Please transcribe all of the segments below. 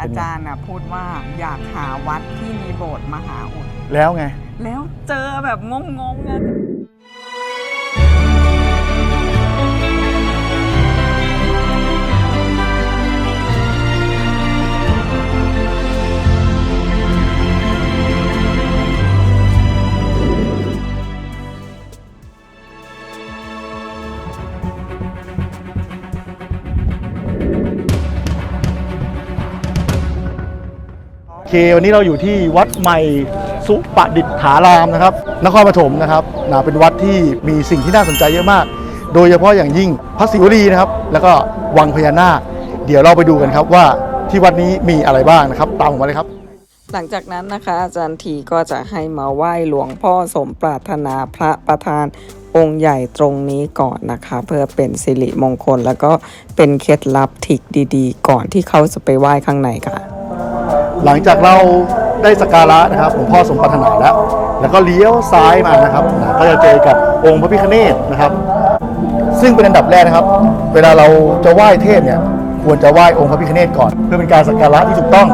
อาจารย์น่ะพูดว่าอยากหาวัดที่มีโบสถ์มหาอุด แล้วไง แล้วเจอแบบงงๆอะ เค วันนี้เราอยู่ที่วัดใหม่สุปดิษฐารามนะครับ นครปฐมนะครับนะเป็นวัดที่มีสิ่งที่น่าสนใจเยอะมาก โดยเฉพาะอย่างยิ่งพระศิวลีนะครับ แล้วก็วังพญานาค เดี๋ยวเราไปดูกันครับว่าที่วัดนี้มีอะไรบ้างนะครับ ตามผมมาเลยครับ หลังจากนั้นนะคะ อาจารย์ทีก็จะให้มาไหว้หลวงพ่อสมปรารถนาพระประธานองค์ใหญ่ตรงนี้ก่อนนะคะ เพื่อเป็นสิริมงคลแล้วก็เป็นเคล็ดลับทิกดีๆ ก่อนที่เขาจะไปไหว้ข้างในค่ะ หลังจากเราได้สักการะนะครับหลวงพ่อสมปรารถนาแล้ว แล้วก็เลี้ยวซ้ายมานะครับนะก็จะเจอกับองค์พระพิฆเนศนะครับ ซึ่งเป็นอันดับแรกนะครับ เวลาเราจะไหว้เทพเนี่ยควรจะไหว้องค์พระพิฆเนศก่อน เพื่อเป็นการสักการะที่ถูกต้อง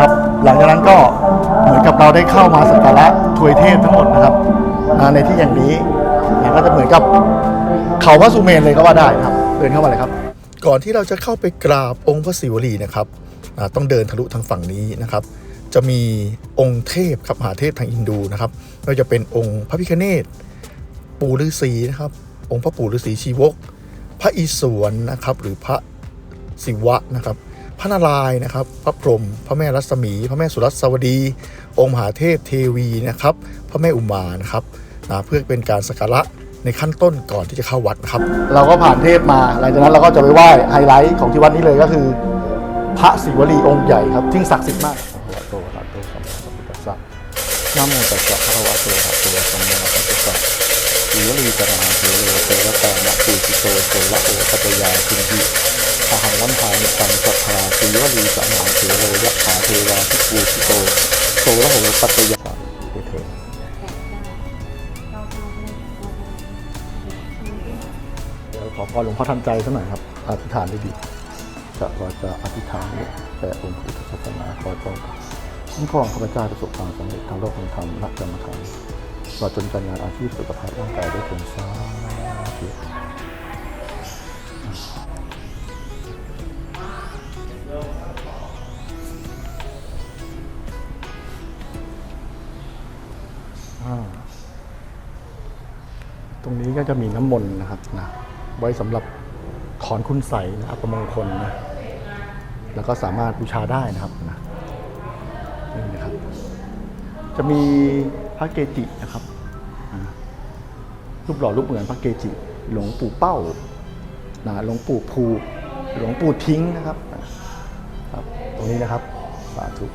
ครับ หลังจากนั้นก็เหมือนกับเราได้เข้ามาสักการะทวยเทพทั้งหมดนะครับในที่อย่างนี้นก็จะเหมือนกับเขาพระสุเมนเลยก็ว่าได้ครับเดินเข้ามาเลยครับ ก่อนที่เราจะเข้าไปกราบองค์พระศิวลีนะครับ ต้องเดินทะลุทางฝั่งนี้นะครับ จะมีองค์เทพครับมหาเทพทางอินดูนะครับไม่ว่าจะเป็นองค์พระพิฆเนศปู่ฤาษีนะครับ องค์พระปู่ฤาษีชีวก พระอิศวรนะครับ หรือพระศิวะนะครับพระนารายณ์นะครับ พระพรหมพระแม่รัศมี พระแม่สุรัสวดี องค์มหาเทพเทวีนะครับ พระแม่อุมานะครับนะเพื่อเป็นการสักการะในขั้นต้นก่อนที่จะเข้าวัดนะครับ เราก็ผ่านเทพมาหลังจากนั้นเราก็จะไปไหว้ไฮไลท์ของที่วัดนี้เลยก็คือ พระศิวลีองค์ใหญ่ครับที่ศักดิ์สิทธิ์มากอะโตอะโตสัมมาสัมพุทธัสสะนะโมตัสสะภะคะวะโตอะระหะโตสัมมาสัมพุทธัสสะศิวลีกรณาเทโลเทวตามะปูจิโตโสละโอปัตยาคุณหิอาหังวันทานิตังสัทธาศิวลีกรณาเทโลยะขาเทวาทิปูจิโตโสละโอปัตยาเทเดี๋ยวขอพรหลวงพ่อทันใจสักหน่อยครับอธิษฐานได้ดี จะก็จะอธิษฐานแต่องค์พุทธศาสนาขอจงคุ้มครองข้าพเจ้าประสบความสำเร็จทางโลกทางธรรมนักกรรมฐานตลอดจนการงานอาชีพสุขภาพร่างกายด้วยเพียงสาธุอ่ตรงนี้ก็จะมีน้ำมนต์นะครับนะไว้สำหรับ ถอนคุณใสยนะอัปมงคลนะแล้วก็สามารถบูชาได้นะครับนะนี่นะครับ จะมีพระเกจินะครับรูปหล่อรูปเหมือนพระเกจิ หลวงปู่เป้านะหลวงปู่ภูหลวงปู่ทิ้งนะครับครับ ตรงนี้นะครับสาธุ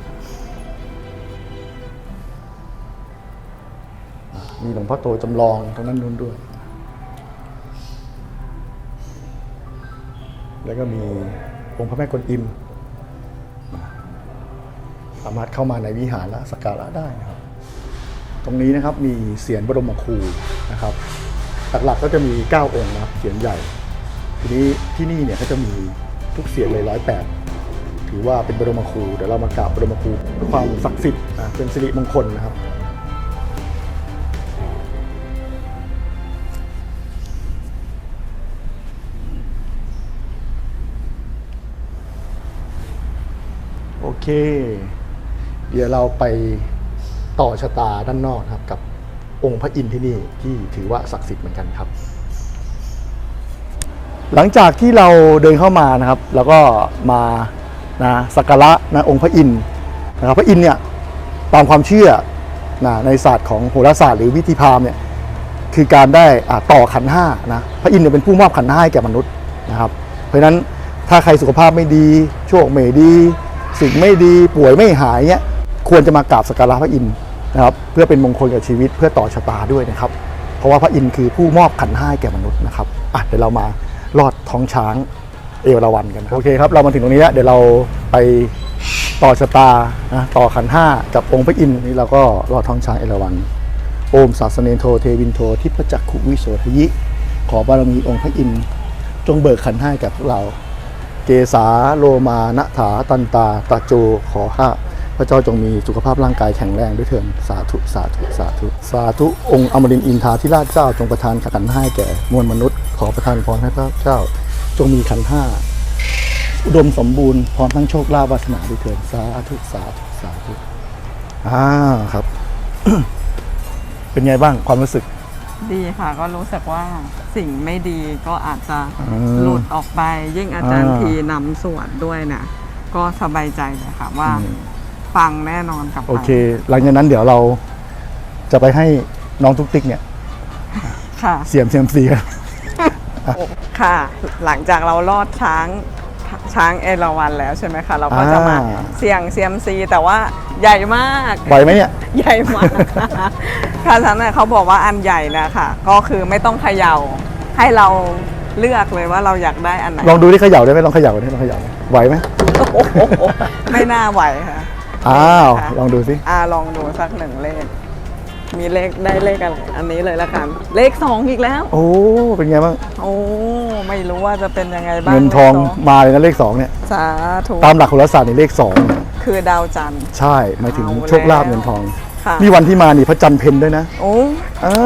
มีหลวงพ่อโตจำลองตรงนั้นนู้นด้วย แล้วก็มีองค์พระแม่กวนอิมสามารถเข้ามาในวิหารและสักการะได้นะครับ ตรงนี้นะครับมีเสียนบรมครูนะครับ หลักๆก็จะมี 9 องค์นะครับเสียนใหญ่ ทีนี้ที่นี่เนี่ยก็จะมีทุกเสียนเลยร้อยแปดถือว่าเป็นบรมครูเดี๋ยวเรามากราบบรมครูความศักดิ์สิทธิ์เป็นสิริมงคลนะครับ โอเค เดี๋ยวเราไปต่อชะตาด้านนอกนะครับ กับองค์พระอินทร์ที่นี่ที่ถือว่าศักดิ์สิทธิ์เหมือนกันครับ หลังจากที่เราเดินเข้ามานะครับ แล้วก็มานะสักการะนะองค์พระอินทร์นะครับพระอินทร์เนี่ยตามความเชื่อนะในศาสตร์ของโหราศาสตร์หรือวิธีพราหมณ์เนี่ยคือการได้ต่อขันห้านะพระอินทร์เนี่ยเป็นผู้มอบขันห้าให้แก่มนุษย์นะครับ เพราะฉะนั้นถ้าใครสุขภาพไม่ดี โชคไม่ดี สิ่งไม่ดีป่วยไม่หายเนี่ยควรจะมากราบสักการะพระอินทร์นะครับเพื่อเป็นมงคลกับชีวิตเพื่อต่อชะตาด้วยนะครับ เพราะว่าพระอินทร์คือผู้มอบขันห้าแก่มนุษย์นะครับอะเดี๋ยวเรามาลอดท้องช้างเอราวัณกันโอเคครับเรามาถึงตรงนี้แล้วเดี๋ยวเราไปต่อชะตานะต่อขันห้ากับองค์พระอินทร์นี่เราก็ลอดท้องช้างเอราวัณโอมศาสเนโทเทวินโททิพจักขุวิโสทยิ ขอบารมีองค์พระอินทร์จงเบิกขันห้าแก่พวกเรา เกสาโลมานะถาตันตาตะโจขอข้าพระเจ้าจงมีสุขภาพร่างกายแข็งแรงด้วยเถินสาธุสาธุสาธุ สาธุองค์อมรินทร์อินทราธิราชเจ้าจงประทานขันธ์ห้าแก่มวลมนุษย์ขอประทานพรให้พระเจ้า จงมีขันธ์ห้าอุดมสมบูรณ์พร้อมทั้งโชคลาภวาสนาด้วยเถินสาธุสาธุสาธุอ่าครับ เป็นไงบ้างความรู้สึก ดีค่ะก็รู้สึกว่าสิ่งไม่ดีก็อาจจะอืมหลุดออกไป ยิ่งอาจารย์อ่า ทีนำสวดด้วยนะก็สบายใจเลยค่ะว่าอืมฟังแน่นอนกลับไปโอเค หลังจากนั้นเดี๋ยวเราจะไปให้น้องทุกติ๊กเนี่ย ค่ะ เสียมเซียมซีกันค่ะ หลังจากเราลอดช้าง ช้างเอราวัณแล้วใช่ไหมคะ เราก็จะมาอ่า เสี่ยงเซียมซีแต่ว่าใหญ่มาก ไหวไหมเนี่ย ใหญ่มากค่ะค่ะฉะนั้นเขาบอกว่าอันใหญ่นะค่ะก็คือไม่ต้องเขย่าให้เราเลือกเลยว่าเราอยากได้อันไหนลองดูที่เขย่าได้ไหมลองเขย่าได้ลองเขย่าไหวไหมโอ้โหไม่น่าไหวค่ะ อ้าวค่ะลองดูสิอ่าลองดูสักหนึ่งเลข มีเลขได้เลขอะไร อันนี้เลยละกัน เลขสองอีกแล้ว โอ้ เป็นไงบ้าง โอ้ ไม่รู้ว่าจะเป็นยังไงบ้างเงินทองลขสมาเลยนะเลขสองเนี่ย สาธุตามหลักโหราศาสตร์ในเลขสองคือดาวจันทร์ ใช่หมายถึงเอาแล้ว โชคลาภเงินทอง ค่ะนี่วันที่มานี่พระจันทร์เพ็ญด้วยนะโอ้อ่า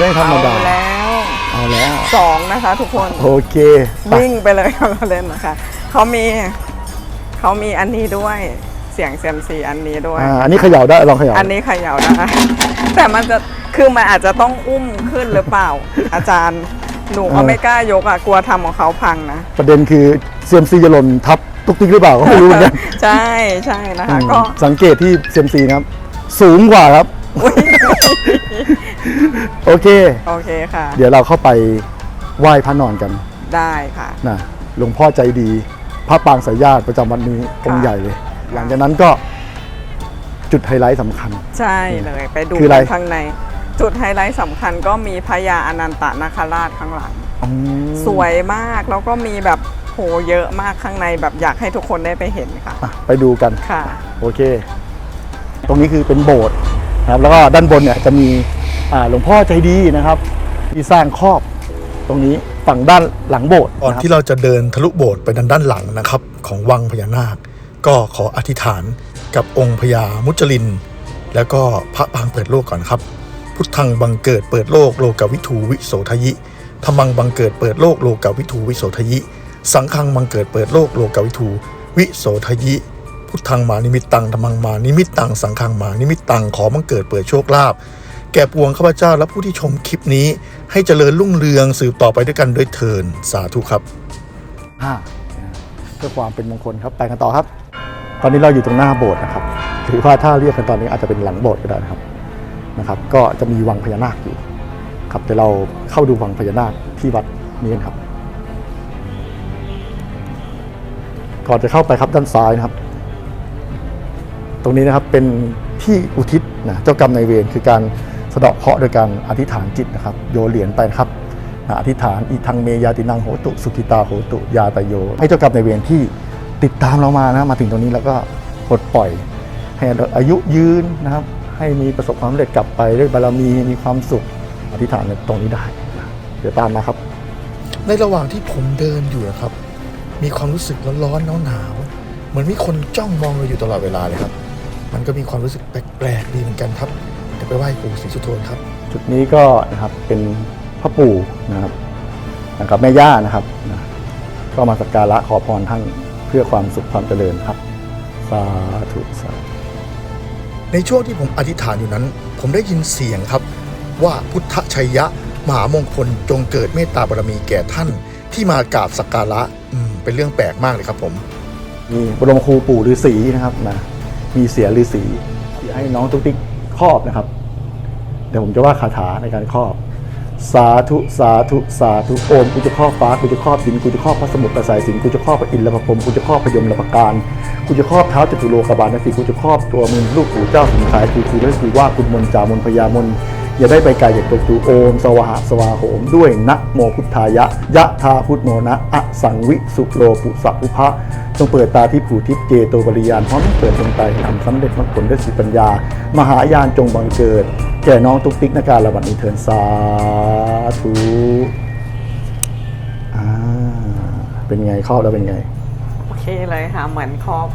ได้ธรรมเอาดาแล้วเอาแล้ว สองนะคะ ทุกคน โอเคไปวิ่งไปเลยเราเล่นนะคะ เขามี เขามีอันนี้ด้วย เสียงเซียมซีอันนี้ด้วย อ่าอันนี้เขย่าได้ลองเขย่าอันนี้เขย่าได้ แต่มันจะคือมันอาจจะต้องอุ้มขึ้นหรือเปล่า อาจารย์หนูก็ไม่กล้ายกอะกลัวทำของเขาพังนะ ประเด็นคือเซียมซีจะหล่นทับตุกติ๊กหรือเปล่าก็ไม่รู้เหมือนกันใช่ใช่นะคะ ก็สังเกตที่เซียมซีนะครับ สูงกว่าครับ โอเค โอเคค่ะ เดี๋ยวเราเข้าไปไหว้พระนอนกันได้ค่ะ นะหลวงพ่อใจดี พระปางสายญาติประจำวันนี้องค์ใหญ่เลย หลังจากนั้นก็จุดไฮไลท์สำคัญ ใช่เลยไปดูคืออะไรกันข้างใน จุดไฮไลท์สำคัญก็มีพญาอนันตนาคราชข้างหลัง อืมสวยมากแล้วก็มีแบบโหเยอะมากข้างในแบบอยากให้ทุกคนได้ไปเห็นค่ะ อะไปดูกัน ค่ะ โอเค ตรงนี้คือเป็นโบสถ์นะครับ แล้วก็ด้านบนเนี่ยจะมีอ่าหลวงพ่อใจดีนะครับ ที่สร้างครอบ ตรงนี้ฝั่งด้านหลังโบสถ์ก่อนนะครับที่เราจะเดินทะลุโบสถ์ไปด้านด้านหลังนะครับ ของวังพญานาค ก็ขออธิษฐานกับองค์พญามุจลิน แล้วก็พระปางเปิดโลกก่อนครับ พุทธังบังเกิดเปิดโลกโลกวิถูวิโสทยิธรรมังบังเกิดเปิดโลกโลกวิถูวิโสทยิ สังฆังบังเกิดเปิดโลกโลกวิถูวิโสทยิพุทธังมานิมิตตังธรรมังมานิมิตตังสังฆังมานิมิตตังขอบังเกิดเปิดโชคลาภแก่ปวงข้าพเจ้าและผู้ที่ชมคลิปนี้ ให้เจริญรุ่งเรืองสืบต่อไปด้วยกันด้วยเทินสาธุครับอ่าเพื่อความเป็นมงคลครับ ไปกันต่อครับ ตอนนี้เราอยู่ตรงหน้าโบสถ์นะครับ หรือว่าถ้าเรียกกันตอนนี้อาจจะเป็นหลังโบสถ์ก็ได้นะครับนะครับ ก็จะมีวังพญานาคอยู่ครับเดี๋ยวเราเข้าดูวังพญานาคที่วัดนี้กันครับ ก่อนจะเข้าไปครับด้านซ้ายนะครับ ตรงนี้นะครับเป็นที่อุทิศนะเจ้ากรรมนายเวรคือการสะเดาะเคราะห์โดยการอธิษฐานจิตนะครับ โยเหรียญไปนะครับนะอธิษฐานอีทังเมยาตินังโหตุ สุขิตาโหตุ ยาตโย ให้เจ้ากรรมนายเวรที่ ติดตามเรามานะมาถึงตรงนี้แล้วก็ปลดปล่อย ให้อายุยืนนะครับ ให้มีประสบความสำเร็จกลับไปด้วยบารมีมีความสุขอธิษฐานในตรงนี้ได้นะเดี๋ยวตามมาครับ ในระหว่างที่ผมเดินอยู่นะครับ มีความรู้สึกร้อนๆหนาวๆเหมือนมีคนจ้องมองเราอยู่ตลอดเวลาเลยครับ มันก็มีความรู้สึกแปลกๆดีเหมือนกันครับเดี๋ยวไปไหว้ปู่ศรีสุโธนครับ จุดนี้ก็นะครับเป็นพ่อปู่นะครับนะครับแม่ย่านะครับนะก็มาสักการะขอพรท่านเพื่อความสุขความเจริญครับ สาธุสาธุในช่วงที่ผมอธิษฐานอยู่นั้น ผมได้ยินเสียงครับ ว่าพุทธชัยยะมหามงคลจงเกิดเมตตาบารมีแก่ท่านที่มากราบสักการะอืมเป็นเรื่องแปลกมากเลยครับผม มีบรมครูปู่ฤาษีนะครับนะมีเสียฤาษีที่ให้น้องตุ๊กติ๊กครอบนะครับ เดี๋ยวผมจะว่าคาถาในการครอบ สาธุสาธุสาธุโอมกูจะครอบฟ้ากูจะครอบดินกูจะครอบพระสมุทรประสายสินกูจะครอบพระอินทร์ละพระพรหมกูจะครอบพยมละพระการกูจะครอบเท้าจตุโลกบาลนะสีกูจะครอบตัวมึงลูกปู่เจ้าสิงขายกูคือและคือว่าคุณมนจามนพญามนอย่าได้ไปไกลจากตัวกูโอม สวะหะสวาโหม ด้วยนะโมพุทธายะ ยะทาพุทโมนะอะสังวิสุโลปุสัพุพะจงเปิดตาที่ผูทิพย์เจโตบริยานพร้อมเปิดดวงตาให้ทำสำเร็จมรรคผลด้วยสิปัญญา มหายานจงบังเกิด แก่น้องตุ๊กติ๊กนาการระบัดนี้เทินสาธุอ่าเป็นไงครอบแล้วเป็นไงเคเลยค่ะ เหมือนครอบ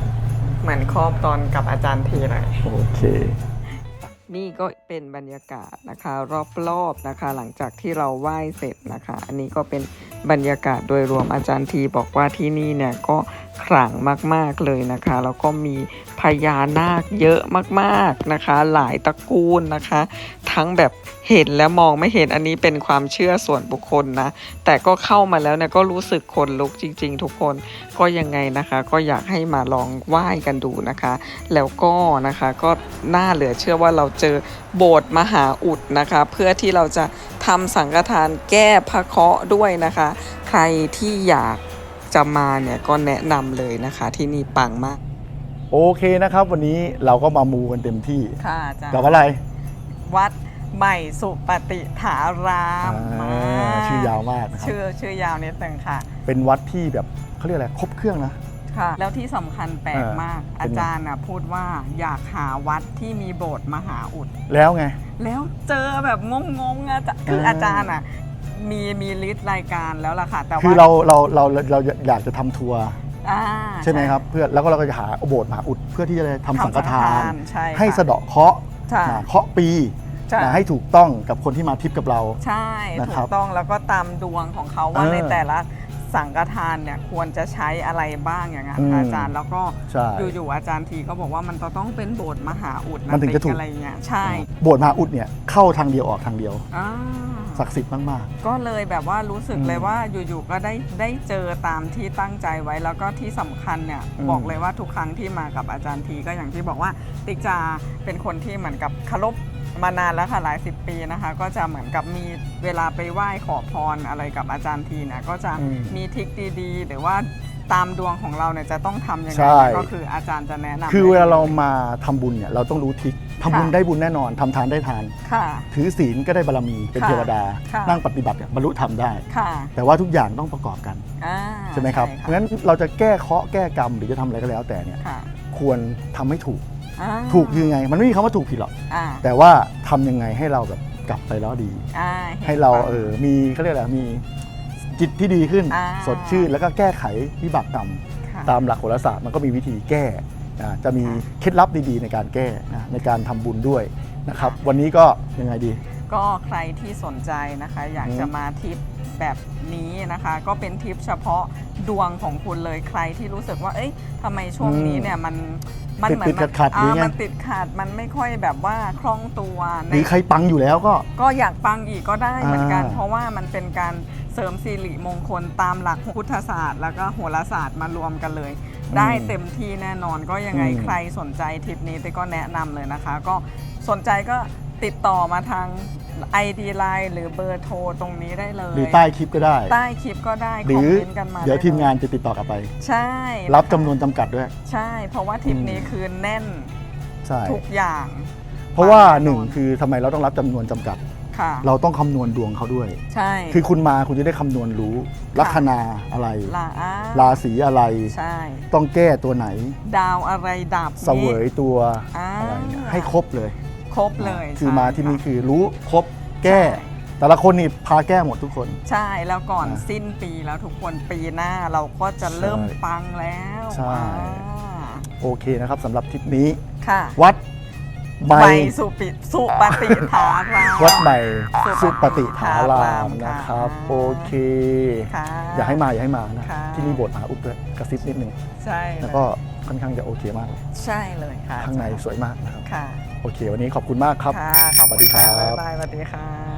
เหมือนครอบตอนกับอาจารย์ทีเลย โอเค นี่ก็เป็นบรรยากาศนะคะ รอบๆนะคะ หลังจากที่เราไหว้เสร็จนะคะ อันนี้ก็เป็นบรรยากาศโดยรวมอาจารย์ทีบอกว่าที่นี่เนี่ยก็ ขลังมาก ๆเลยนะคะ แล้วก็มีพญานาคเยอะมากๆนะคะ หลายตระกูลนะคะ ทั้งแบบเห็นและมองไม่เห็นอันนี้เป็นความเชื่อส่วนบุคคลนะ แต่ก็เข้ามาแล้วเนี่ยก็รู้สึกขนลุกจริง ๆ ทุกคนก็ยังไงนะคะ ก็อยากให้มาลองไหว้กันดูนะคะ แล้วก็นะคะก็น่าเหลือเชื่อว่าเราเจอโบสถ์มหาอุดนะคะ เพื่อที่เราจะทำสังฆทานแก้พระเคราะห์ด้วยนะคะ ใครที่อยาก จะมาเนี่ยก็แนะนำเลยนะคะ ที่นี่ปังมาก โอเคนะครับ วันนี้เราก็มามูกันเต็มที่ค่ะอาจารย์กับอะไรวัดใหม่สุปฏิฐารามอ่าชื่อยาวมากนะครับชื่อชื่อยาวนิดนึงค่ะ เป็นวัดที่แบบเขาเรียกอะไรครบเครื่องนะ ค่ะ แล้วที่สำคัญแปลกเออมากเป็นไงอาจารย์น่ะพูดว่าอยากหาวัดที่มีโบสถ์มหาอุด แล้วไง แล้วเจอแบบงงๆอะจะคือเอออาจารย์อะ มีมีลิสต์รายการแล้วล่ะค่ะ แต่ว่าคือเราเราเราเราอยากจะทำทัวร์อ่า ใช่ไหมครับเพื่อแล้วก็เราก็จะหาโบสถ์มหาอุดเพื่อที่จะได้ทำสังฆทานใช่ค่ะให้สะเดาะเคราะห์ใช่นะเคราะห์ปีใช่ นะให้ถูกต้องกับคนที่มาทริปกับเรา ใช่ นะถูครับกต้องแล้วก็ตามดวงของเขาว่าเออในแต่ละ สังฆทานเนี่ยควรจะใช้อะไรบ้างอย่างเงี้ยอืมค่ะอาจารย์แล้วก็ใช่ อยู่ๆอาจารย์ทีก็บอกว่ามันจะต้องเป็นโบสถ์มหาอุดมันถึงจะถูก อะไรเงี้ยใช่โบสถ์มหาอุดเนี่ยเข้าทางเดียวออกทางเดียว อ่าศักดิ์สิทธิ์มาก ก็เลยแบบว่ารู้สึกอืมเลยว่าอยู่ๆก็ได้ได้เจอตามที่ตั้งใจไว้แล้วก็ที่สำคัญเนี่ยอืม บอกเลยว่าทุกครั้งที่มากับอาจารย์ทีก็อย่างที่บอกว่าติ๊กจาเป็นคนที่เหมือนกับเคารพ มานานแล้วค่ะหลายสิบปีนะคะ ก็จะเหมือนกับมีเวลาไปไหว้ขอพรอะไรกับอาจารย์ทีเนี่ยก็จะอืมมีทริคดีๆ หรือว่าตามดวงของเราเนี่ยจะต้องทำยังไงใช่ ก็คืออาจารย์จะแนะนำๆคือเวลาเราได้ยมาทำบุญเนี่ยเราต้องรู้ทิศทำบุญค่ะได้บุญแน่นอนทำทานได้ทาน ค่ะ ถือศีลก็ได้บารมีเป็นค่ะเทวดา ค่ะ นั่งปฏิบัติเนี่ยบรรลุธรรมได้ ค่ะแต่ว่าทุกอย่างต้องประกอบกันอ่าใช่ไหมครับเพราะฉะนั้นเราจะแก้เคราะห์แก้กรรมหรือจะทำอะไรก็แล้วแต่เนี่ยค่ะ ควรทำให้ถูก อ่าถูกคือไง มันไม่มีคำว่าถูกผิดหรอก อ่าแต่ว่าทำยังไงให้เราแบบกลับไปแล้วดี อ่าให้เราปังเออมีเขาเรียกอะไรมีจิตที่ดีขึ้น อ่า สดชื่นแล้วก็แก้ไขวิบากกรรม ค่ะ ตามหลักโหราศาสตร์มันก็มีวิธีแก้นะจะมีค่ะเคล็ดลับดีๆ ในการแก้นะในการทำบุญด้วยนะครับ วันนี้ก็ยังไงดี ก็ใครที่สนใจนะคะ อยากอืมจะมาทริปแบบนี้นะคะ ก็เป็นทริปเฉพาะดวงของคุณเลยใครที่รู้สึกว่า เอ้ยทำไมช่วงนี้เนี่ยมัน มันเหมือนติดๆขัดๆหรือไงมันติดขัดมันไม่ค่อยแบบว่าคล่องตัวหรือใครปังอยู่แล้วก็ ก็อยากปังอีกก็ได้เหมือนกัน อ่า เพราะว่ามันเป็นการเสริมสิริมงคลตามหลักพุทธศาสตร์ แล้วก็โหราศาสตร์มารวมกันเลย ได้เต็มที่แน่นอนก็ยังไงอืมใครสนใจทริปนี้เต้ก็แนะนำเลยนะคะ ก็สนใจก็ติดต่อมาทาง ID Line หรือเบอร์โทรตรงนี้ได้เลยหรือใต้คลิปก็ได้ ใต้คลิปก็ได้หรืคอมอเมนต์กันมาเดี๋ยวไลทีมงานจะติดต่อกลับไป ใช่รับจำนวนจำกัดด้วย ใช่ เพราะว่าทริปนี้อืมคือแน่นใช่ ทุกอย่าง เพราะว่าปังแน่นอนหนึ่งคือทำไมเราต้องรับจำนวนจำกัด ค่ะ เราต้องคำนวณดวงเขาด้วย ใช่ คือคุณมาคุณจะได้คำนวณรู้ลัคนาอะไร ลาอาราศีอะไร ใช่ ต้องแก้ตัวไหน ดาวอะไรดับเสวยตัวอ่า อะไรเนี่ยให้ครบเลย ครบเลยคือใช่มาที่นี่ค่ะคือรู้ครบแก้ใช่แต่ละคนนี่พาแก้หมดทุกคน ใช่แล้วก่อนอ่าสิ้นปีแล้วทุกคนปีหน้าเราก็จะเริ่มใช่ปังแล้วใช่อ่าโอเคนะครับสำหรับทริปนี้ค่ะวัดใหม่ใบสุปิสุปฏิฐารามวัดใหม่สุสุปปฏิฏิฐาฐารารามมนะครับค่ะโอเคค่ะอยากให้มาอยากให้มานะค่ะที่นี่โบสถ์มหาอุดด้วยกระซิบนิดนึงใช่แล้วก็ค่อนข้างจะโอเคมาก ใช่เลยค่ะ ข้างในสวยมากนะครับค่ะ โอเค วันนี้ขอบคุณมากครับ ค่ะขอบสวัสคุดีณครัค่ะบบ๊ายบายสวัสดีค่ะ